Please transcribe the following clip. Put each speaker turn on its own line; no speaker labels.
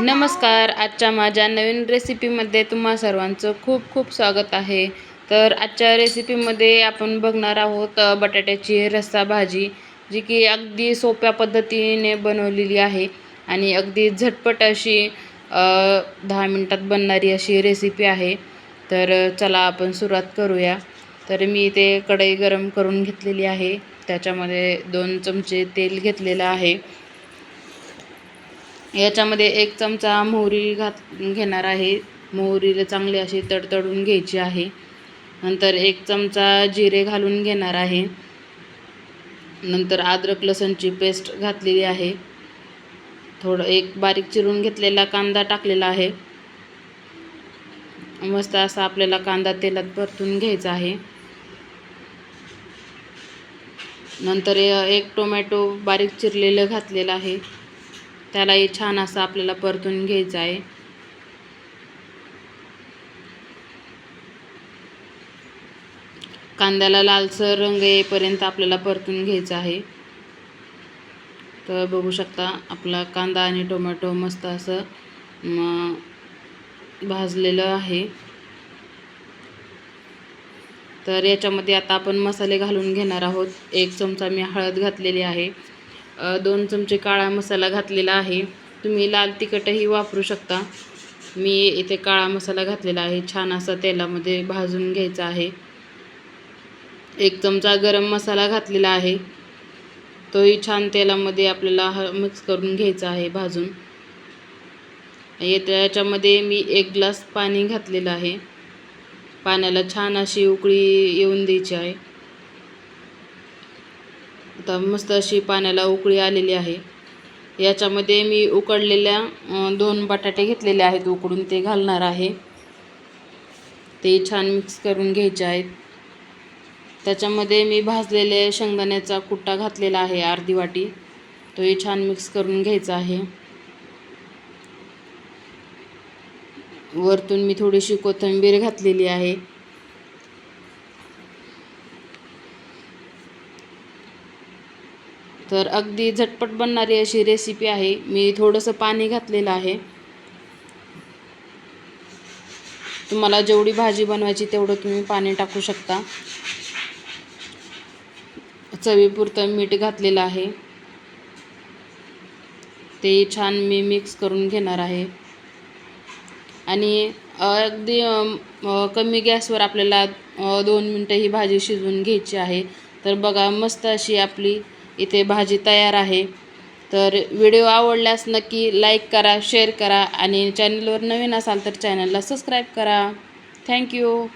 नमस्कार आजच्या माझ्या नवीन रेसिपीमध्ये तुम्हा सर्वांचं खूप खूप स्वागत आहे. तर आजच्या रेसिपीमध्ये आपण बघणार आहोत बटाट्याची रस्सा भाजी जी की अगदी सोप्या पद्धतीने बनवलेली आहे आणि अगदी झटपट अशी दहा मिनटात बनणारी अशी रेसिपी आहे. तर चला आपण सुरुवात करूया. तर मी इथे कढई गरम करून घेतलेली आहे. त्याच्यामध्ये दोन चमचे तेल घेतलेलं आहे. याच्यामध्ये एक चमचा मोहरी घात घेणार आहे. मोहरीला चांगली अशी तडतडून घ्यायची आहे. नंतर एक चमचा जिरे घालून घेणार आहे. नंतर अद्रक लसणची पेस्ट घातलेली आहे. थोडं एक बारीक चिरून घेतलेला कांदा टाकलेला आहे. मस्त असा आपल्याला कांदा तेलात परतून घ्यायचा आहे. नंतर एक टोमॅटो बारीक चिरलेलं घातलेलं आहे. त्यालाही छान असं आपल्याला परतून घ्यायचं आहे. कांद्याला लालसर रंग येईपर्यंत आपल्याला परतून घ्यायचं आहे. तर बघू शकता आपला कांदा आणि टोमॅटो मस्त असं भाजलेलं आहे. तर याच्यामध्ये आता आपण मसाले घालून घेणार आहोत. एक चमचा मी हळद घातलेली आहे. दोन चमचे काळा मसाला घातलेला आहे. तुम्ही लाल तिखटही वापरू शकता. मी इथे काळा मसाला घातलेला आहे. छान असा तेलामध्ये भाजून घ्यायचा आहे. एक चमचा गरम मसाला घातलेला आहे. तोही छान तेलामध्ये आपल्याला ह मिक्स करून घ्यायचा आहे भाजून. येत्या याच्यामध्ये मी एक ग्लास पाणी घातलेलं आहे. पाण्याला छान अशी उकळी येऊन द्यायची आहे. आता मस्त अशी पाण्याला उकळी आलेली आहे. याच्यामध्ये मी उकडलेल्या दोन बटाटे घेतलेले आहेत उकडून ते घालणार आहे. ते छान मिक्स करून घ्यायचे आहेत. त्याच्यामध्ये मी भाजलेले शेंगदाण्याचा कुट्टा घातलेला आहे अर्धी वाटी. तोही छान मिक्स करून घ्यायचा आहे. वरतून मी थोडीशी कोथिंबीर घातलेली आहे. तर अगदी झटपट बनणारी अशी रेसिपी आहे. मी थोडंसं पाणी घातलेलं आहे. तुम्हाला जेवढी भाजी बनवायची तेवढं तुम्ही पाणी टाकू शकता. चवीपुरतं मीठ घातलेलं आहे. ते छान मी मिक्स करून घेणार आहे. आणि अगदी कमी गॅसवर आपल्याला दोन मिनटं ही भाजी शिजवून घ्यायची आहे. तर बघा मस्त अशी आपली इथे भाजी तयार आहे. तर व्हिडिओ आवडल्यास नक्की लाईक करा शेअर करा आणि चॅनलवर नवीन असाल तर चॅनलला सबस्क्राईब करा. थँक्यू